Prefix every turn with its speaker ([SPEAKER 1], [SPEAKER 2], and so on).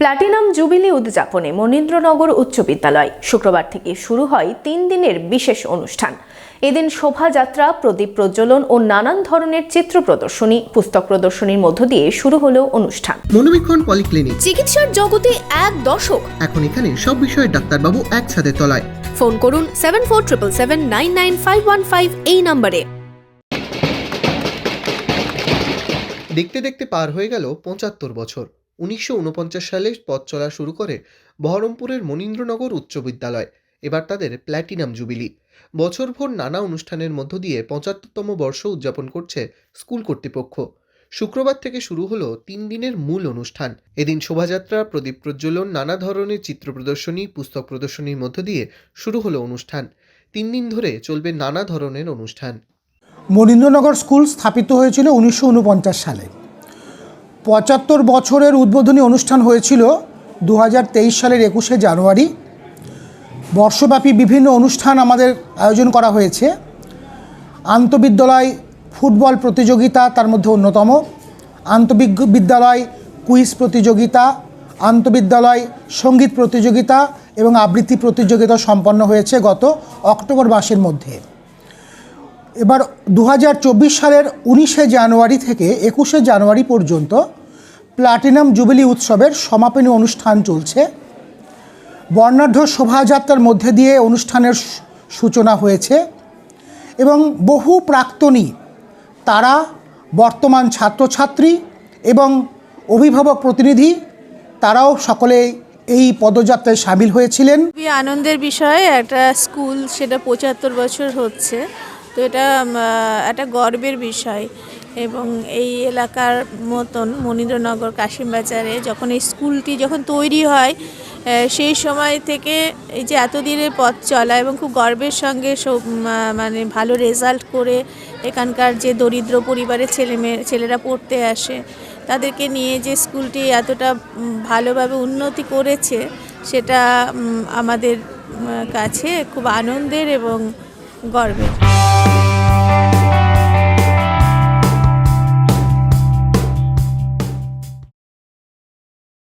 [SPEAKER 1] Platinum jubilee উদযাপনে মনীন্দ্রনগর উচ্চ বিদ্যালয়। শুক্রবার থেকে শুরু হয় তিন দিনের বিশেষ অনুষ্ঠান। এদিন শোভাযাত্রা প্রদীপ প্রজ্বলন ও নানান ধরনের চিত্র প্রদর্শনী পুস্তক প্রদর্শনীর মধ্য দিয়ে শুরু হলো অনুষ্ঠান।
[SPEAKER 2] মনোবীক্ষণ পলিক্লিনিক।
[SPEAKER 3] চিকিৎসার জগতে এক দশক
[SPEAKER 2] এখন এখানে সব বিষয়ে ডাক্তারবাবু একসাথে তলায়।
[SPEAKER 3] ফোন করুন seven four triple seven nine nine five one five এই নম্বরে।
[SPEAKER 2] দেখতে দেখতে পার হয়ে গেল পঁচাত্তর বছর। উনিশশো উনপঞ্চাশ সালে পথ চলা শুরু করে বহরমপুরের মনীন্দ্রনগর উচ্চ বিদ্যালয়। এবার তাদের প্ল্যাটিনাম জুবিলি। বছরভর নানা অনুষ্ঠানের মধ্য দিয়ে পঁচাত্তরতম বর্ষ উদযাপন করছে স্কুল কর্তৃপক্ষ। শুক্রবার থেকে শুরু হলো তিন দিনের মূল অনুষ্ঠান। এদিন শোভাযাত্রা, প্রদীপ প্রজ্বলন, নানা ধরনের চিত্র প্রদর্শনী, পুস্তক প্রদর্শনীর মধ্য দিয়ে শুরু হলো অনুষ্ঠান। তিন দিন ধরে চলবে নানা ধরনের অনুষ্ঠান।
[SPEAKER 4] মনীন্দ্রনগর স্কুল স্থাপিত হয়েছিল উনিশশো উনপঞ্চাশ সালে। পঁচাত্তর বছরের উদ্বোধনী অনুষ্ঠান হয়েছিল দু হাজার তেইশ সালের একুশে জানুয়ারি। বর্ষব্যাপী বিভিন্ন অনুষ্ঠান আমাদের আয়োজন করা হয়েছে। আন্তবিদ্যালয় ফুটবল প্রতিযোগিতা তার মধ্যে অন্যতম। আন্তঃবিজ্ঞ- বিদ্যালয় কুইজ প্রতিযোগিতা, আন্তবিদ্যালয় সংগীত প্রতিযোগিতা এবং আবৃত্তি প্রতিযোগিতা সম্পন্ন হয়েছে গত অক্টোবর মাসের মধ্যে। এবার দু হাজার চব্বিশ সালের উনিশে জানুয়ারি থেকে একুশে জানুয়ারি পর্যন্ত প্লাটিনাম জুবিলি উৎসবের সমাপনী অনুষ্ঠান চলছে। বর্ণাঢ্য শোভাযাত্রার মধ্যে দিয়ে অনুষ্ঠানের সূচনা হয়েছে এবং বহু প্রাক্তনী, তারা বর্তমান ছাত্রছাত্রী এবং অভিভাবক প্রতিনিধি, তারাও সকলে এই পদযাত্রায় সামিল হয়েছিলেন।
[SPEAKER 5] খুবই আনন্দের বিষয়, একটা স্কুল সেটা পঁচাত্তর বছর হচ্ছে, তো এটা একটা গর্বের বিষয়। এবং এই এলাকার মতন মনীন্দ্রনগর, কাশিমবাজারে যখন এই স্কুলটি যখন তৈরি হয় সেই সময় থেকে এই যে এতদিনের পথ চলা এবং খুব গর্বের সঙ্গে সব মানে ভালো রেজাল্ট করে এখানকার যে দরিদ্র পরিবারের ছেলে মেয়ে, ছেলেরা পড়তে আসে, তাদেরকে নিয়ে যে স্কুলটি এতটা ভালোভাবে উন্নতি করেছে, সেটা আমাদের কাছে খুব আনন্দের এবং গর্বের।